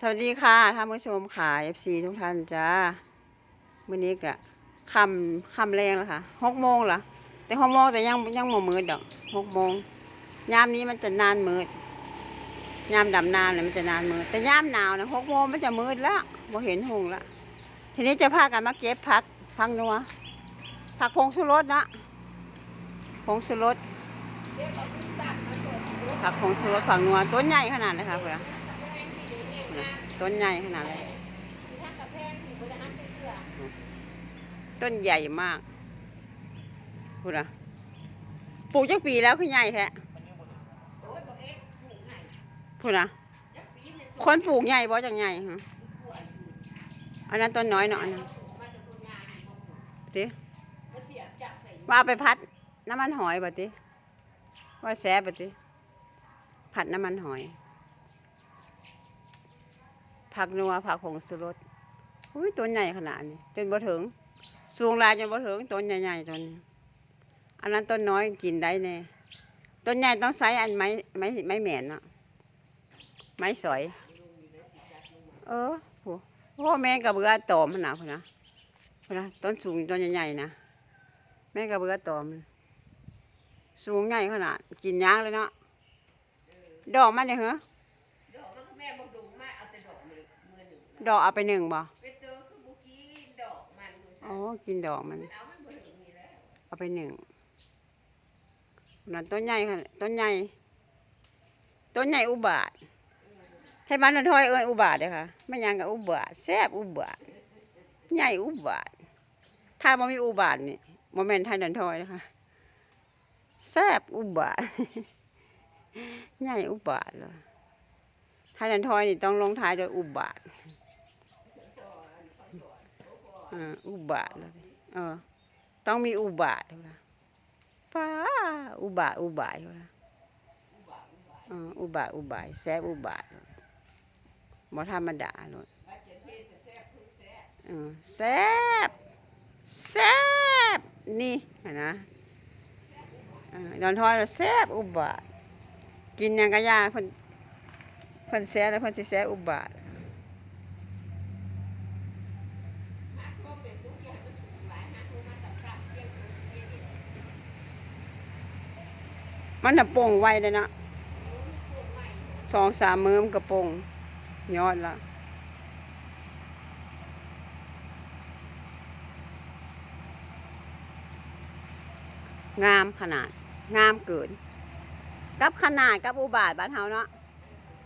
สวัสดีค่ะท่านผู้ชมค่ะ FC ทุกท่านจ้าวันนี้ก็ค่ำค่ำแรงแล้วค่ะหกโมงละแต่หกโมงแต่ยังยังบ่มืดดอกหกโมงยามนี้มันจะนานมืดยามดำนานเลยมันจะนานมืดแต่ยามหนาวนะหกโมงมันจะมืดแล้วบ่เห็นหงละทีนี้จะพากันมาเก็บผักผักนัวผักพงสุรสนะพงสุรสผักพงสุรสผักนัวต้นใหญ่ขนาดเลยค่ะเพื่อน ต้นใหญ่ขนาดเลยต้นใหญ่มากพูดนะปลูกจักปีแล้วคือใหญ่แท้พูดนะคนปลูกใหญ่บ่จังใหญ่ฮะอันนั้นต้นน้อยเนาะอันนั้นติว่าไปพัดน้ำมันหอยบ่ติว่าแซ่บบ่ติผัดน้ำมันหอย ผักนัวผักผงสุรสอุ้ยตัวใหญ่ขนาดนี้จนบ่ถึง สูงลายจนบ่ถึงต้นใหญ่ๆต้นนี้ อันนั้นต้นน้อยกินได้แน่ต้นใหญ่ต้องใช้อันไม้ไม้ไม้แหมนเนาะไม้สอย เออโหพ่อแม่กับเบือตอมขนาดพุ่นนะพุ่นนะต้นสูงต้นใหญ่ๆนะแม่กับเบือตอม สูงใหญ่ขนาดกินยากเลยเนาะดอกมันเนี่ยเหรอ ดอกเอาไปหนึ่งบ่ไปเจอคือบุกี้ดอกมันดูสิอ๋อ กินดอกมัน เอามันบ่ถึงนี่แล้วเอาไปหนึ่งนั่นต้นใหญ่ค่ะต้นใหญ่ ต้นใหญ่อุบาทไทยบ้านนนทอยเอ้ยอุบาทเลยค่ะไม่ยังกับอุบาทแซ่บอุบาทใหญ่อุบาท ถ้ามันมีอุบาทนี่โมเมนไทยนันทอยนะคะแซ่บอุบาทใหญ่อุบาทเลยไทยนันทอยนี่ต้องลงท้ายด้วยอุบาท อุบาทเลยเออ ต้องมีอุบาทเท่านั้นป้าอุบาทอุบายเท่านั้นเอออุบาทอุบายแซบอุบาทบ่ธรรมดาเลยเพศแซบคือแซบเซ่บแซ่บนี่นะเออดอนทอยแล้วแซบอุบาทกินยังกะยาเพิ่นเพิ่นแซบแล้วเพิ่นสิแซบอุบาท ฮักก็เป็นทุกอย่างมันสูงหลายฮักก็มาตัดตัดเพียงคนเพียงเดียว มันน่ะโป่งไวเลยนะสองสามมือมันก็โป่งยอดละงามขนาด งามเกิน กับขนาดกับอุบาทบ้านเฮาเนาะ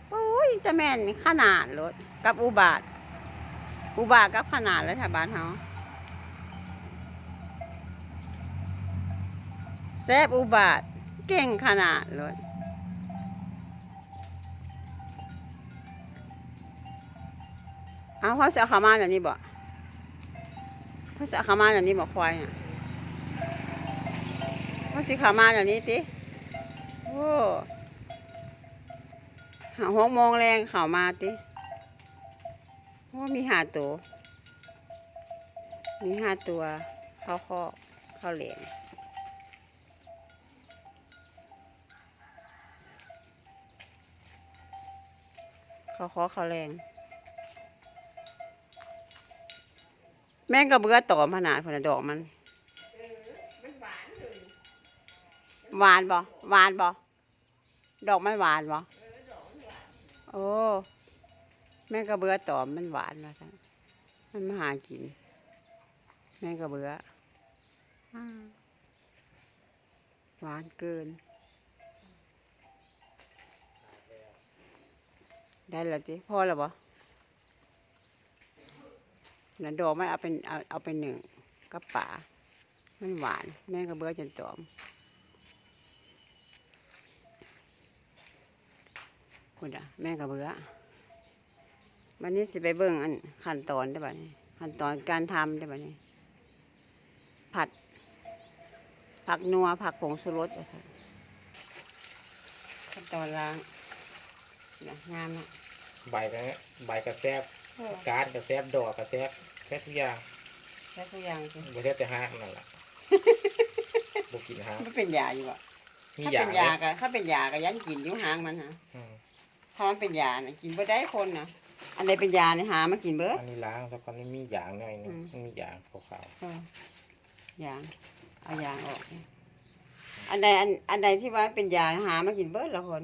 โอ้ยจะแม่นขนาดรถกับอุบาท อุบาทกับขนาดเลยแถวบ้านเฮาแซบอุบาท เก่งขนาดรถเอาเขาจะเอาขามาแบบนี้บ่เขาจะเอาขามาแบบนี้บ่ควายอะเขาสิขามาแบบนี้ติโอ้หาหกโมงแรงเขามาติโอ้มีห้าตัว มีห้าตัว เข้าคอกเข้าเหลียง เข้าคอกเข้าแรง แม่งก็เบื่อต่อมขนาดพนนะดอกมันเออมันหวานเลยหวานบ่หวานบ่ดอกมันหวานบ่เออดอกมันหวานโอ้แม่ก็เบื่อตอมมันหวานมาซะมันมาหากิน แม่ก็เบื่ออ้าวหวานเกิน ได้แล้วจิพอแล้วบ่นั่นดอกมันเอาเป็นเอาเอาไปหนึ่งกับป่ามันหวาน แม่ก็เบื่อจนตอมคุณอะแม่ก็เบื่อวันนี้สิไปเบิ่งอันขั้นตอนได้ป่ะนี่ขั้นตอนการทำได้ป่ะนี่ผัด ผักนัวผักผงชูรสขั้นตอนล้างเนี่ยงามนะ ใบกระใบกระแซบการดกระแซบดอกกระแซบแซบทุกอย่างใช้ทุกอย่างสิไม่ใช่แต่ห้างนั่นแหละบุกินห้างมันเป็นยาอยู่อะมีถ้าอย่าเป็งนยาก็ถ้าเป็นยาก็ยันกินอยู่หางมันฮะอืมถ้ามันเป็นยาน่ะกินบ่ได้คนนะอันใดเป็นยาเนี่ยหามากินเบิดอันนี้ล้างแล้วก็นี่มียางหน่อยนึอืงมมันมียางขาวเออยางเอายางออกเนี่ยอันใดอันอันใดที่ว่าเป็นยาหามากินเบิดละคน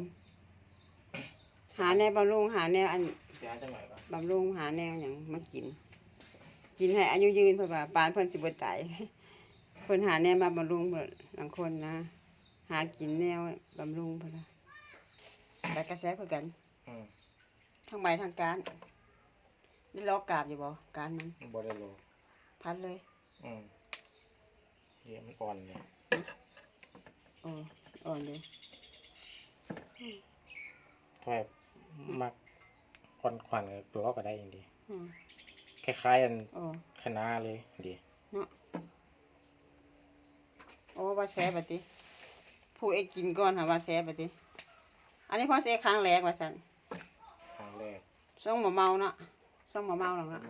หาแนวบำรุงหาแนวอันๆยางจังหน่อยก่อนบำรุงหาแนวอย่างมากิน กินให้อายุยืนเพื่อว่าปานเพิ่นสิบ่ตายเพิ่นหาแนวมาบำรุงเพิ่นบางคนนะ หากินแนวบำรุงเพิ่นนะแต่กระแสคือกันอืมทั้งใบทั้งการนี่ลอกกาบอยู่บ่การมันบอได้โลพัดเลยอืมเฮียมันอ่อนเนี่ยโอ้อ่อนเลยถ้าแบบมัก ควันควันๆกับตัวก็ได้อย่างดีอืมคล้ายๆอันโอ้คะน้าเลยดีโอ้ว่าแซ่บดติผู้เอกกินก่อนหาว่าแซ่บดติอันนี้พอแซ่ครั้งแรกว่าซั่นครั้งแรกส่งบ่เมาเนาะส่งบ่เมาหรอกเนาะ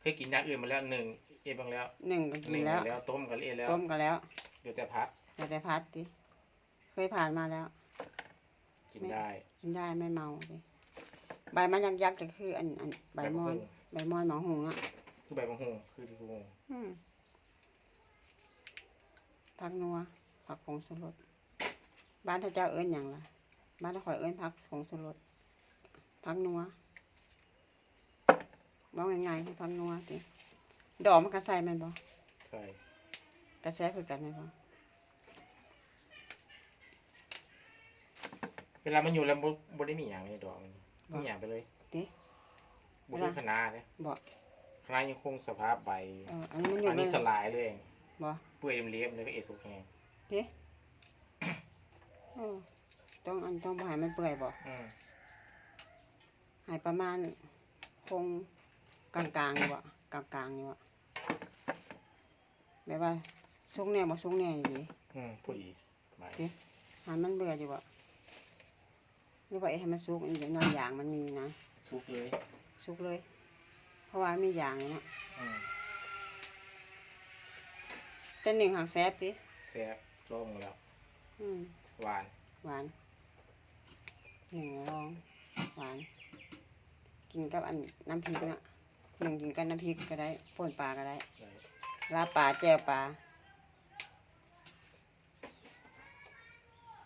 เคยกินอย่างอื่นมาแล้วหนึ่งเอ็นบ้างแล้วหนึ่งก็หกินึ่นงแล้วมาแล้วต้มกันเอ็นแล้วต้มก็แล้วเดี๋ยวแต่พักแต่แต่พัดติเคยผ่านมาแล้ว กินได้กินได้ไม่เมาเลย ใบมันยักยักษ์ก็คืออันอันใบมอน ใบมอนหมองหงอะคือใบมะฮุงคือที่กูงงอืมผักนัวผักผงสุรสบ้านท่าเจ้าเอิ้นอย่างล่ะบ้านท่าข่อยเอิ้นผักผงสุรสผักนัวบอกง่ายๆคือผักนัวติดอกมันก็ใส่แมันบ่ใช่กระแสคือกันแม่นบ่เวลามันอยู่แล้วบ่บ่ได้มีอย่างในดอกมัน มีอย่างไปเลยติบ่คือคะน้าเนี่ยบ่คะน้ายังคงสภาพใบเอออันนี้มันอยู่อันนี้เลยสลายเลยบ่เปื่อยเรียบๆเลยก็เอสุกแห้งติเออต้องอันต้องบ่ให้มันเปื่อยบ่อืมให้ประมาณคงกลางๆอยู่อะกลางๆอยู่อะแบบว่าสุกแน่บ่สุกแน่อยู่ดีอืมพอดีใบหามันเบื่ออยู่อะ หรือว่าเอ๊ะให้มันสุกอีกหน่อยอย่างมันมีนะสุกเลยสุกเลย เพราะว่ามีอย่างอยู่เนาะอืมแต่หนึ่งหางแซ่บสิแซ่บลองแล้ว อืมหวานหวานหนึ่งลองหวาน กินกับอันน้ำพริกนะหนึ่งกินกับน้ำพริกก็ได้ป่นปลาก็ได้เลยลาบปลาแจ่วปลา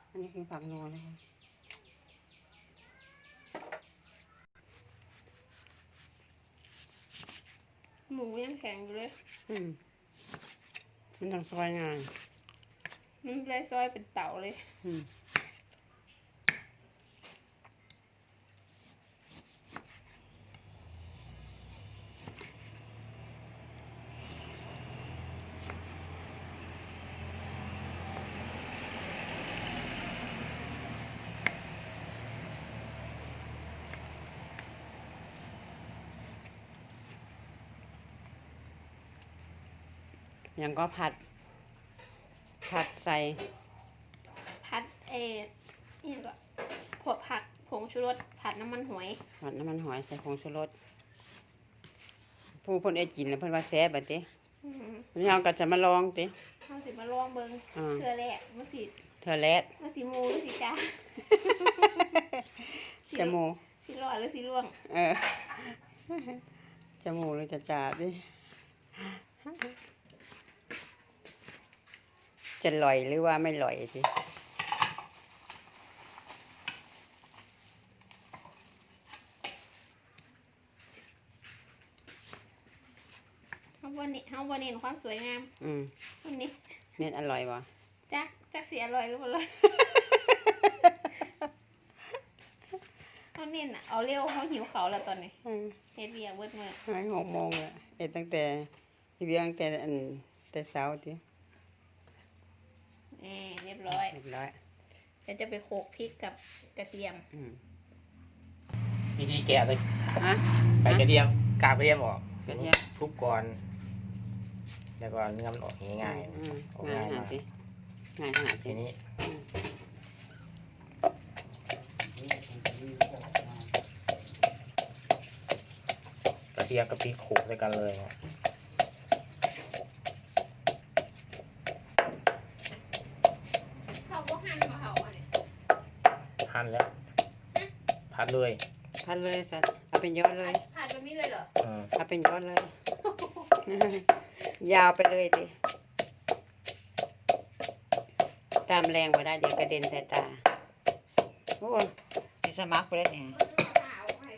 อันนี้คือผักนัวนะคะ หมูยังแข็งอยู่เลย อืมมันต้องซอยง่ายมันเลยซอยเป็นเต่าเลย อืม ยังก็ผัด ผัดใส่ ผัดเอนี่ก็ผดผัดผงชูรสผัดน้ำมันหอยผัดน้ำมันหอยใส่ผงชูรสผู้เพ่นเอ็ดกินแล้วเพิ่นว่าแซ่บบัดติอืมวันนี้เราก็จะมาลองติเอาสิมาลองเบิ่งอ่าเทื่อแรกมันสิเธอแลดมันสิมูหรือสิจ้าจมูสิรอดหรือสิร่วง เออจมูกหรือจะจ่าดิ จะลอยหรือว่าไม่ลอยสิเฮาบ่นี่เฮาบ่เน้นความสวยงามอืมวันนี้เน็ตอร่อยบ่จักจักสิอร่อยหรือบ่อร่อยเฮาเน้นน่ะเอาเร็วเฮาหิวเขาวแล้วตอนนี้อืมเฮ็ดเวียกเบิดมื้อไม่หกโมงอะเอ็ดตั้งแต่เบียงแต่อันแต่เช้าที แหมเรียบร้อยเรียบร้อยเดี๋ยวจะไปโขลกพริกกับกระเทียม อืมวิธีแกะเลยฮะใบกระเทียมกาบกระเทียมออกกระเทียม ทุบก่อน แล้วก็เนื้อมันออกง่ายอืมๆออกง่ายง่ายขนามาดกสิง่ายขนาดทีสินี้กระเทียมกับพริกโขลกด้วยกันเลยครับ เขาบ่หั่นมา เขาอันนี้หั่นแล้ว พัดเลยพันเลยสัตว์เอาเป็นยอดเลยขาดแบบนี้เลยเหรออืมเอาเป็นยอดเลย ยาวไปเลยดิตามแรงมาได้เดี๋ยวกระเด็นใส่ตาโอ้สิสมัครไปได้ไง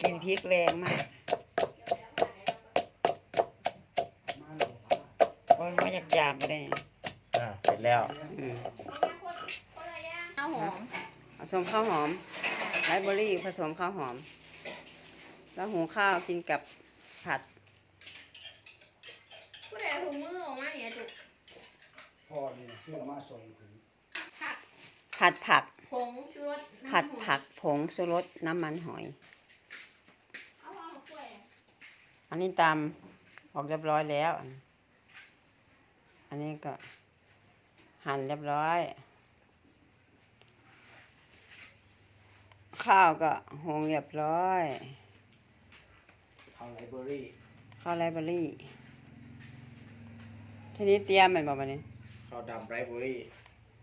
กินพริกแรงมากโอ้ยไม่อยากยามไปได้ไงอ่าเสร็จแล้ว อืมข้าวหอม ผสมข้าวหอมไรเบอรี่ผสมข้าวหอม แล้วหุงข้าวกินกับผัดผู้ใดเอาถุงมือออกมาเนี่ยจุกพ่อนี่ซื้อมาส่งถึงผัดผัดผัก ผงชูรสน้ำผัดหอมผักผงชูรสน้ำมันหอย เอาเอากล้วยอันนี้ตำออกเรียบร้อยแล้ว อันนี้ก็หั่นเรียบร้อย ข้าวก็หุงเรียบร้อยข้าวไลเบอรี่ข้าวไรเบอรี่ทีนี้เตรียมแมันบอกวันนี้ข้าวดำไรเบอรี่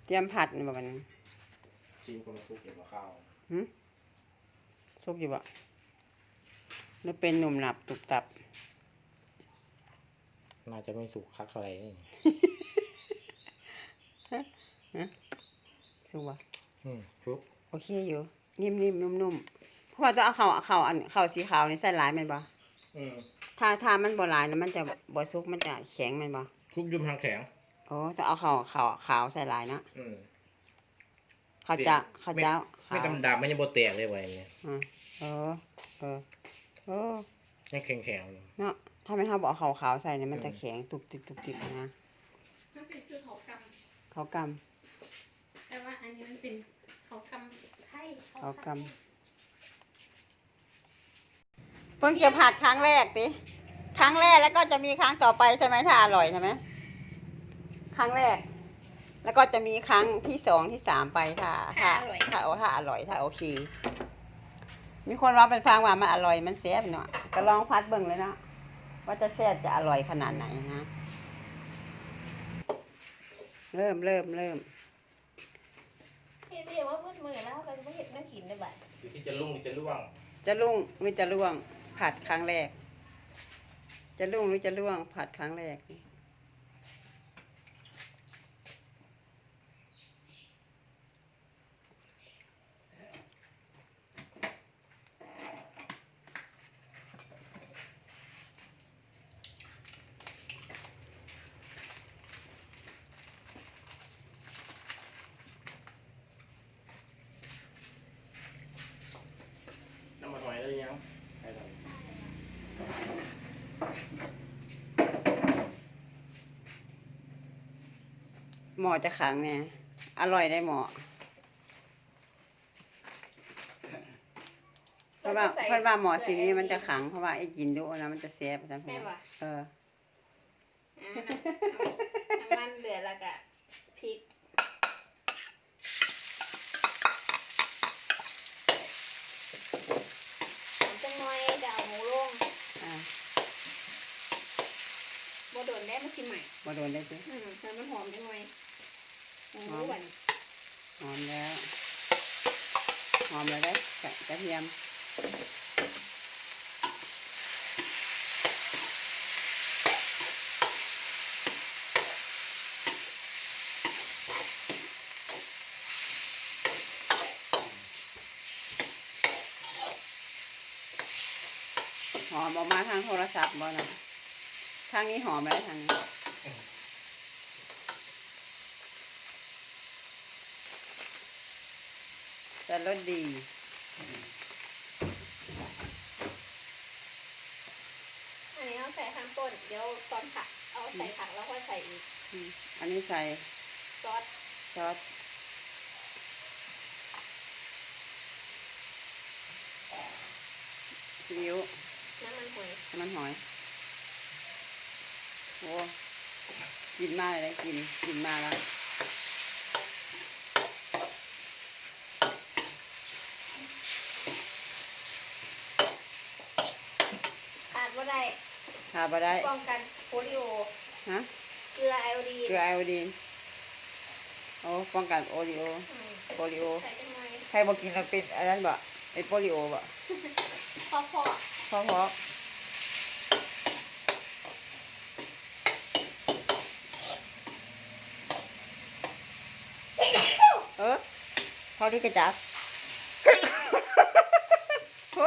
เตรียมผัดแมันบอกวันนี้ชิมคนละคุกเกี่ยวกับข้าวสุกอยู่บ่หรือเป็นหนุ่มหนับตุบตับ น่าจะไม่สุกคักเท่าไหร่นี่สุกบ่อืมฟุก โอเคอยู่ นิ่มๆนุ่มๆเพราะว่าจะเอาเข่าเข่าอันเข่าสีขาวนี่ใส่หลายแมันบ่อืมถ้าถ้ามันบ่หลายนะมันจะบ่สุกมันจะแข็งแมันบ่คุกยุ่มทางแข็งโอ้จะเอาเข่าเข่าขาวใส่หลายนะอืมข้าวเจ้าข้าวเจ้าไม่ขาวดำดำๆไม่ยังโบแตกเลยวันนี้อ่าเออเออเออยังแข็งแข็งๆอยู่เนาะถ้าไม่เท่าบ่เอาเข่าขาวใส่เนี่ยมันจะแข็งตุบติบตุบติบนะนั่นเป็นคือเขากเขากำแต่ว่าอันนี้มันเป็นเขากำไทยำ เขากำเพิ่งจะผัดครั้งแรกติครั้งแรกแล้วก็จะมีครั้งต่อไปใช่ไหมถ้าอร่อยใช่ไหมครั้งแรก แล้วก็จะมีครั้งที่สองที่สามไปถ้าถ้าถ้าโอถ้าอร่อยถ้าโอเค มีคนว่าเป็นฟังว่ามันอร่อยมันแซ่บเนาะก็ลองพัดเบิ่งเลยเนาะว่าจะแซ่บจะอร่อยขนาดไหนนะ เริ่มเริ่มเริ่ม เห็นเรียกว่ามืดมือแล้วเราจะไม่เห็นน่ากินในบัตรอยู่ที่จะลุ่งหรือจะล่วงจะลุ่งหรือจะล่วงผัดครั้งแรก จะลุ่งหรือจะล่วงผัดครั้งแรกนี่น้ำมันหอยได้ยังได้แล้ว หมอจะขังเนี่ยอร่อยได้หมอเพราะว่าเพราะว่าหมอสีนี้มันจะขังเพราะว่าไอ้กินดูนะมันจะแซ่บจังแม่ว่ะเอออ่าน้ำมันเหลือแล้วก็พริกหอมจังหน่อยจะเอาหมูลงอ่าบ่โดนได้มาชิมใหม่มาโดนได้สิอืมให้มันหอมจังหน่อย หอมหอมหวานหอมแล้วหอมแล้วได้กระกระเทียมหอมออกมาทางโทรศัพท์บ่นะทางนี้หอมแล้วทางนี้ แต่รสดี อันนี้เอาใส่ข้างต้น เดี๋ยวตอนผัก เอาใส่ผักแล้วค่อยใส่อีกอืมอันนี้ใส่ซอสซอสซีอิ๊วน้ำมันหอยน้ำมันหอย โอ้กินมากเลยกินกินมากแล้ว ขาดว่า ได้ทาบะได้ ป้องกันโปลิโอ ฮะ เกลือไอโอดีนเกลือไอโอดีนโอ้ป้องกันโอริโอ อืมโปลิโอ ใส่จังหน่อยใครบอกกินแล้วเป็นอันนั้นบ่เป็นโปลิโอบ่พอพอพอพอเออพอดีกระจับโอ้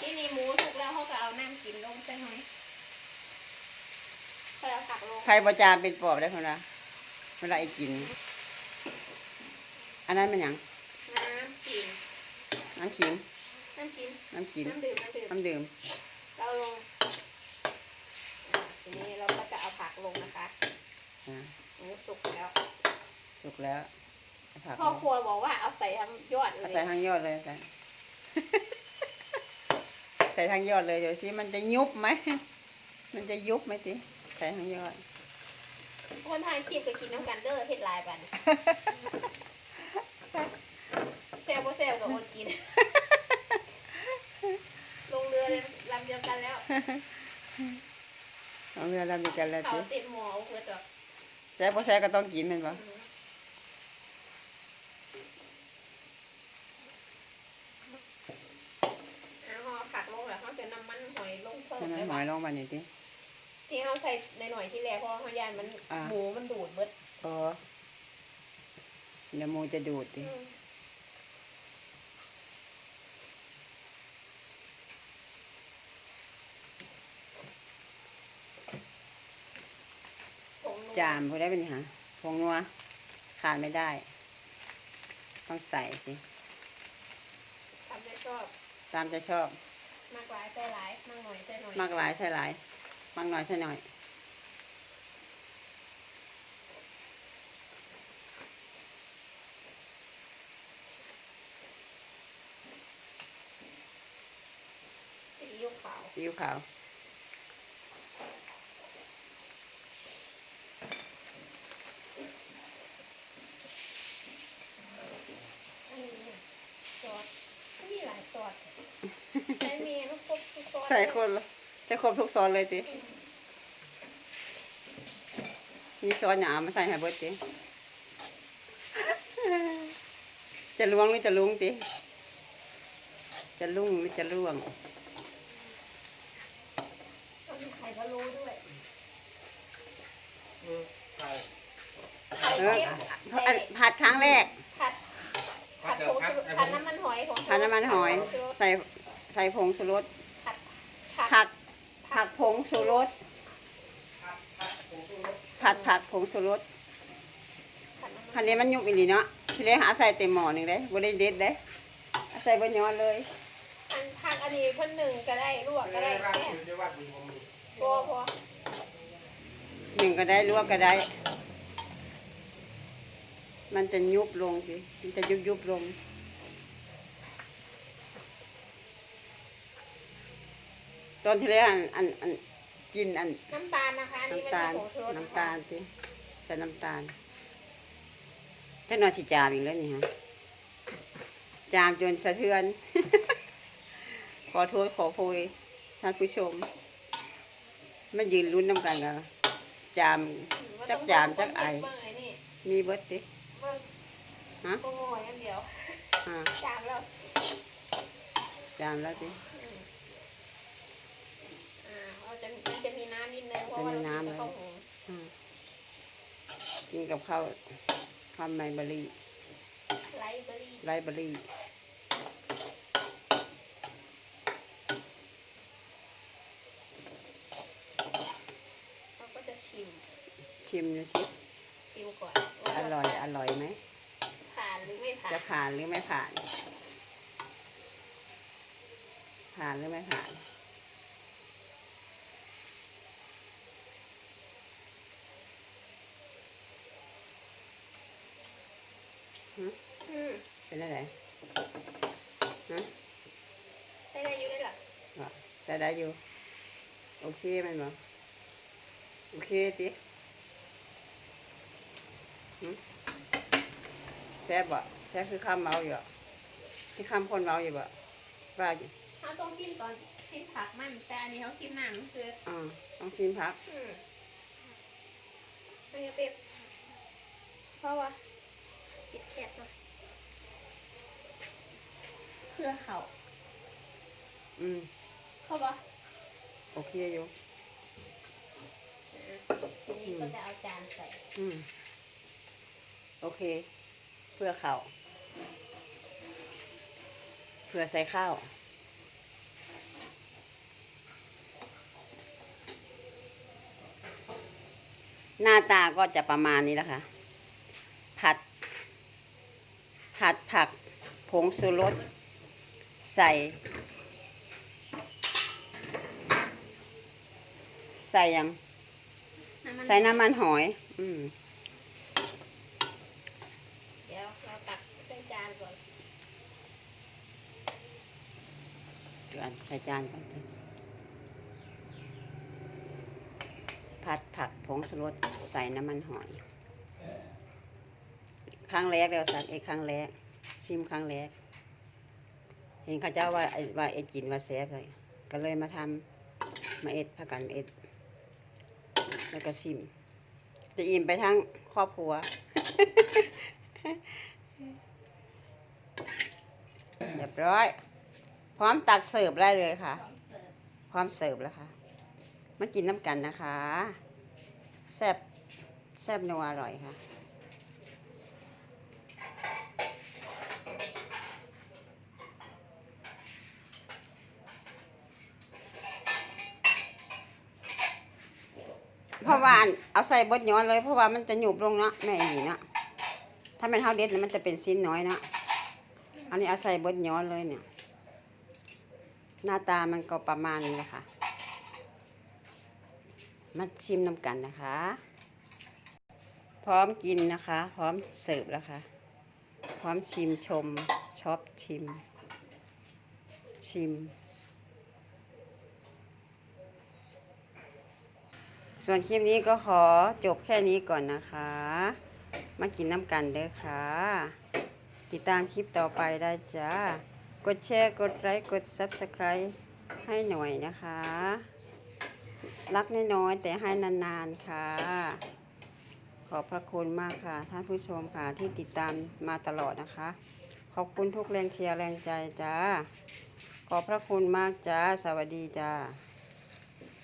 ที่นี่หมูสุกแล้วเขาก็เอาน้ำกินลงใส่หน่อยเขา เอาผักลงใครประจามเป็นปอบได้คนละเวลาไอ้กิน อันนั้นเป็นหยังน้ำกินน้ำขิง น้ำกินน้ำกิน น้ำดื่มน้ำดื่มน้ำดื่ม เราลงอ่าทีนี้เราก็จะเอาผักลงนะคะอ่าหมูสุกแล้วสุกแล้วเอาผักพ่อครัวบอกว่าเอาใส่ทั้งยอดเลเอายใส่ทางยอดเลยใส่ ใส่ทางยอดเลยเดี๋ยวสิมันจะยุบไหม มันจะยุบไหมสิใส่ทางยอด คนไทยคลิปก็กินน้ำกันเด้อเฮ็ดลายบันเซลบ่เซลกับคนกิน ลงเรือเลยลำเดียวกันแล้วเอาเรือเรามีกันแล้วเขาสิติดหมอเอาเพื่อจะแซ่บบ่แซ่บก็ต้องกินแมันปะเอาห่อผักลงแล้วเขาใส่น้ำมันหอยลงเพิ่มใช่ไหมได้หปะอยลงมานี่สิ ที่เขาใส่ในหน่อยที่แรกเพราะว่าเขายานมันอ่า หมูมันดูดเบิดพอเดี๋ยวหมูจะดูดสิอืมผงนัวจามพอได้เป็นหาผงนัวขาดไม่ได้ ต้องใส่สิทำได้ชอบตามใจชอบ มากหลายใส่หลายมากหน่อยใส่หน่อย มากหลายใส่หลาย มากน้อยใส่น้อยซีอิ๊วขาว ซีอิ๊วขาว อันนี้เนี่ยซอสก็มีหลายซอสใช้เมียมันครบทุกซอสใส่คนละใส่ครบทุกซอสเลยติ อืม มีซอสหยามาใส่ให้เบิดติจะล้วงหรือจะลุงติจะลุ่งหรือจะล่วงต้องมีไข่พะโล้ด้วยอืมใช่ไข่เออเค็มอันผัดครั้งแรกผัดพัผัดดเดี๋ยผวงพัดชูรสไอ้ผผัดมน้ำมันหอยของผัดน้ำมันหอยผงชูรสใส่ใส่ผงชูรสผัดผัดผัดผักผงชูรส ผัดผักผงชูรสผัดน้ำคัมันนนี้มันยุบอีหลีเนาะทีแรกหาใส่เต็มหม้อหนึ่งเด้บ่ได้เด็ดเด้เอาใส่บ่ย้อนเลยอันผักอันนี้เพิ่นหนึ่งก็ได้ลวกก็ได้ร้านแซ่บถือจะวัดมีผมมีพอพอหนึ่งก็ได้ลวกก็ได้ มันจะยุบลงสิมันจะยุบยุบลงตอนที่แรกอันอันอัน กินอันน้ำตาลนะคะอันนี้เป็นน้ำตาลผงชูรสน้ำตาลสิใส่น้ำตาลจักหน่อยสิจามอีกแล้วนี่ฮะ จามจนสะเทือน ขอโทษขอโพยท่านผู้ชมไม่ยืนลุ้นน้ำกันกันจาม จักจามจักไอ เบิ่งไอ้นี่มีเบิดติ เบิ่งฮะโปรโมทอย่างเดียวอ่าจามแล้วจามแล้วติอืมอ่าเราจะมันจะมีน้ำนิดนึงเพราะว่าเรากินกับข้าวหุงอ่ากินกับข้าวข้าวไมเบอรี่ไลฟ์เบอรี่ไรเบอรี่เราก็จะชิม ชิมดูสิชิมก่อนอร่อย อร่อยไหม ผ่านหรือไม่ผ่านจะผ่านหรือไม่ผ่าน ผ่านหรือไม่ผ่าน เป็นอะไรฮะใช้ได้อยู่ได้หรอว่าแต่ได้อยู่ โอเคแมันบ่โอเคติหึแซ่บบ่แซ่บคือข้ามเมาอยู่อะที่ข้ามคนเมาอยู่บ่ว่าอยู่เขาต้องชิมก่อนชิมผักมัน แต่อันนี้เขาชิมน้ำคืออ่าต้องชิมพักอืมมันจะเปรี้ยวเพราะว่าปิดแก๊สหน่อย เพื่อเขาอืม เข้าปะโอเคอยู่ทีนี้ก็จะเอาจานใส่อืม โอเค เพื่อข้าวเพื่อใส่ข้าว หน้าตาก็จะประมาณนี้แหละค่ะ ผัด ผัดผัก ผงชูรส ใส่ ใส่ยัง ใส่น้ำมันหอย อืมเดี๋ยวเราตักใส่จานก่อนเดี๋ยวอันใส่จานก่อนสิผัดผักผงชูรสใส่น้ำมันหอย ครั้งแรกแล้วสัตว์เอกครั้งแรก ชิมครั้งแรก เห็นเขาเจ้าว่าว่าเอ็ดกินว่าแซ่บเลยก็เลยมาทำมาเอ็ดพากันเอ็ด แล้วก็ชิม จะอิ่มไปทั้งครอบครัว เรียบร้อย พร้อมตักเสิร์ฟได้เลยค่ะ พร้อมเสิร์ฟแล้วค่ะ มากินน้ำกันนะคะ แซ่บแซ่บนัวอร่อยค่ะ เพราะว่าอันเอาใส่บดย้อนเลย เพราะว่ามันจะหยุบลงเนาะแม่อีเนาะถ้าเป็นเท่าเด็ดเนี่ยมันจะเป็นชิ้นน้อยเนาะอันนี้เอาใส่บดย้อนเลยเนี่ย หน้าตามันก็ประมาณนี้แหละค่ะมาชิมน้ำกันนะคะ พร้อมกินนะคะ พร้อมเสิร์ฟแล้วค่ะ พร้อมชิมชมช็อปชิม ชิม ส่วนคลิปนี้ก็ขอจบแค่นี้ก่อนนะคะ มากินน้ำกันเด้อค่ะ ติดตามคลิปต่อไปได้จ้ากดแชร์กดไลค์กด Subscribe ให้หน่อยนะคะ รักน้อยๆแต่ให้นานๆค่ะ ขอบพระคุณมากค่ะ ท่านผู้ชมค่ะที่ติดตามมาตลอดนะคะ ขอบคุณทุกแรงเชียร์แรงใจจ้าขอบพระคุณมากจ้า สวัสดีจ้า